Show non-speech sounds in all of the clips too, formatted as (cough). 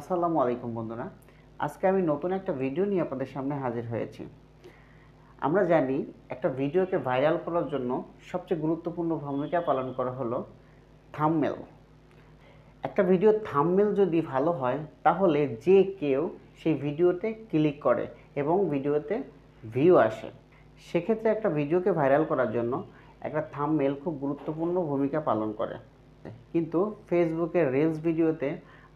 আসসালামু আলাইকুম বন্ধুরা। আজকে আমি নতুন একটা ভিডিও নিয়ে আপনাদের সামনে হাজির হয়েছি। আমরা জানি একটা ভিডিওকে ভাইরাল করার জন্য সবচেয়ে গুরুত্বপূর্ণ ভূমিকা পালন করা হলো থাম্বনেল একটা ভিডিও থাম্বনেল যদি ভালো হয়, তাহলে যে কেউ সেই ভিডিওতে ক্লিক করে এবং ভিডিওতে ভিউ আসে। সেক্ষেত্রে একটা ভিডিওকে ভাইরাল করার জন্য একটা থাম্বনেল খুব গুরুত্বপূর্ণ ভূমিকা পালন করে। কিন্তু ফেসবুকের রিলস ভিডিওতে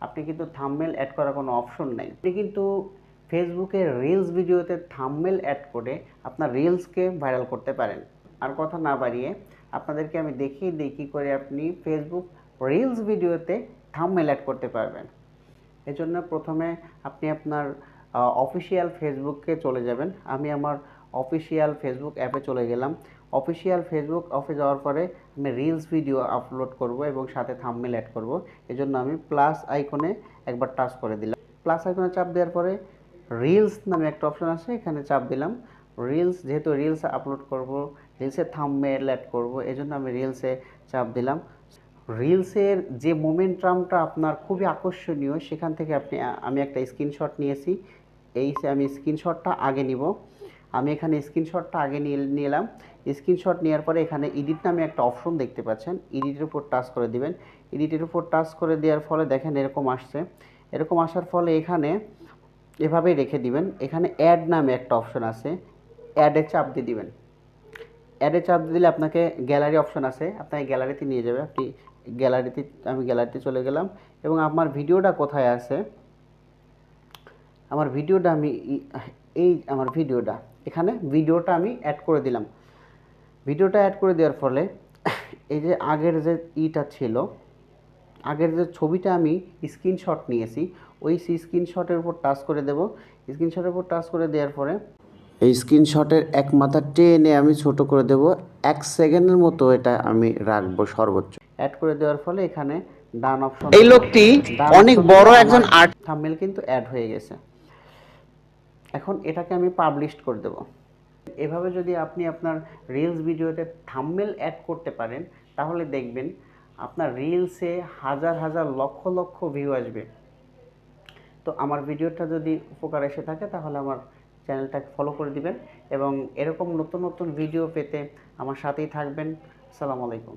আপনি কিন্তু থাম্বনেল অ্যাড করার কোনো অপশন নেই। আপনি কিন্তু ফেসবুকে রিলস ভিডিওতে থাম্বনেল অ্যাড করে আপনার রিলসকে ভাইরাল করতে পারেন। আর কথা না বাড়িয়ে আপনাদেরকে আমি দেখিয়ে দিই কী করে আপনি ফেসবুক রিলস ভিডিওতে থাম্বনেল অ্যাড করতে পারবেন। এজন্য প্রথমে আপনি আপনার অফিসিয়াল ফেসবুককে চলে যাবেন। আমি আমার অফিসিয়াল ফেসবুক অ্যাপে চলে গেলাম। অফিসিয়াল ফেসবুক অফে যাওয়ার পরে আমি রিলস ভিডিও আপলোড করব এবং সাথে থাম্বনেল অ্যাড করব। এজন্য আমি প্লাস আইকনে একবার টাচ করে দিলাম। প্লাস আইকনে চাপ দেওয়ার পরে রিলস নামে একটা অপশন আছে, এখানে চাপ দিলাম। রিলস যেহেতু রিলস আপলোড করব রিলসে থাম্বনেল অ্যাড করব, এজন্য আমি রিলসে চাপ দিলাম। রিলসের যে মোমেন্টামটা আপনার খুবই আকর্ষণীয়, সেখান থেকে আপনি, আমি একটা স্ক্রিনশট নিয়েছি। এই আমি স্ক্রিনশটটা আগে নিব। আমি এখানে স্ক্রিনশটটা আগে নিয়ে নিলাম। স্ক্রিনশট নেওয়ার পরে এখানে এডিট নামে একটা অপশন দেখতে পাচ্ছেন। এডিটের উপর টাচ করে দিবেন। এডিটের উপর টাচ করে দেওয়ার ফলে দেখেন এরকম আসছে। এরকম আসার ফলে এখানে এভাবেই রেখে দিবেন। এখানে অ্যাড নামে একটা অপশন আছে। অ্যাডে চাপ দিয়ে দিবেন। অ্যাডে চাপ দিলে আপনাকে গ্যালারি অপশন আছে। আপনাকে গ্যালারিতে নিয়ে যাবে। আপনি গ্যালারিতে আমি গ্যালারিতে চলে গেলাম। এবং আমার ভিডিওটা কোথায় আছে? আমার ভিডিওটা আমি এই আমার ভিডিওটা এখানে ভিডিওটা আমি অ্যাড করে দিলাম। ভিডিওটা অ্যাড করে দেওয়ার ফলে (coughs) এই যে আগের যে ইটা ছিল আগের যে ছবিটা আমি স্ক্রিনশট নিয়েছি ওই স্ক্রিনশটের উপর টাচ করে দেব। স্ক্রিনশটের উপর টাচ করে দেওয়ার পরে এই স্ক্রিনশটের এক মাথা টেনে আমি ছোট করে দেব। এক সেকেন্ডের মতো এটা আমি রাখব সর্বোচ্চ। অ্যাড করে দেওয়ার ফলে এখানে ডান অপশন এই লোকটি অনেক বড় একজন আর্ট থাম্বনেল কিন্তু অ্যাড হয়ে গেছে। এখন এটাকে আমি পাবলিশ করে দেব। এভাবে যদি আপনি আপনার রিলস ভিডিওতে থাম্বনেল অ্যাড করতে পারেন, তাহলে দেখবেন আপনার রিলসে হাজার হাজার লক্ষ লক্ষ ভিউ আসবে। তো আমার ভিডিওটা যদি উপকার এসে থাকে, তাহলে আমার চ্যানেলটাকে ফলো করে দিবেন এবং এরকম নতুন নতুন ভিডিও পেতে আমার সাথেই থাকবেন। আসসালামু আলাইকুম।